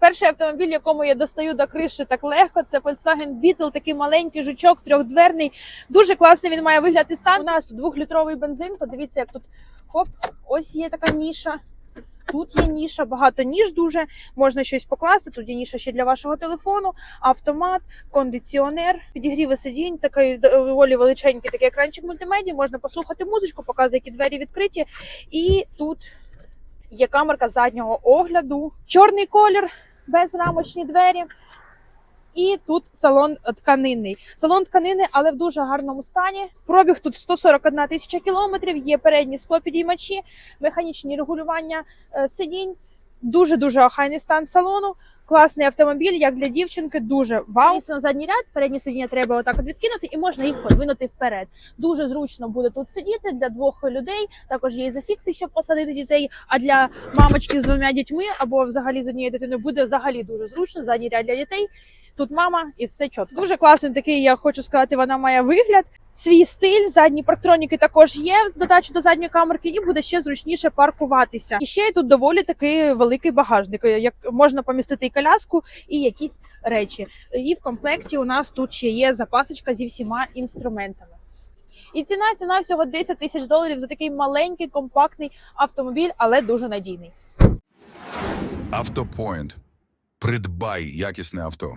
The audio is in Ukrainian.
Перший автомобіль, якому я достаю до криші так легко, це Volkswagen Beetle, такий маленький жучок, трьохдверний. Дуже класний він має вигляд і стан. У нас двохлітровий бензин. Подивіться, як тут хоп, ось є така ніша. Тут є ніша, багато ніж дуже. Можна щось покласти. Тут є ніша ще для вашого телефону, автомат, кондиціонер, підігріви сидінь, такий доволі величенький такий екранчик мультимедіа. Можна послухати музичку, показує, які двері відкриті. І тут є камерка заднього огляду, чорний колір, безрамочні двері. І тут салон тканинний. Салон тканини, але в дуже гарному стані. Пробіг тут 141 тисяча кілометрів. Є передні склопідіймачі, механічні регулювання е, сидінь. Дуже дуже охайний стан салону. Класний автомобіль, як для дівчинки, дуже вау. Лізь задній ряд, передні сидіння треба отак от відкинути, і можна їх подвинути вперед. Дуже зручно буде тут сидіти для двох людей. Також є і зафікси, щоб посадити дітей. А для мамочки з двома дітьми або взагалі з однією дитиною буде взагалі дуже зручно. Задній ряд для дітей. Тут мама і все чітко. Дуже класний такий, я хочу сказати, вона має вигляд. Свій стиль, задні парктроніки також є в додачу до задньої камерки, і буде ще зручніше паркуватися. І ще тут доволі такий великий багажник, як можна помістити і коляску, і якісь речі. І в комплекті у нас тут ще є запасочка зі всіма інструментами. І ціна ціна всього 10 тисяч доларів за такий маленький компактний автомобіль, але дуже надійний. Автопоінт. Придбай якісне авто.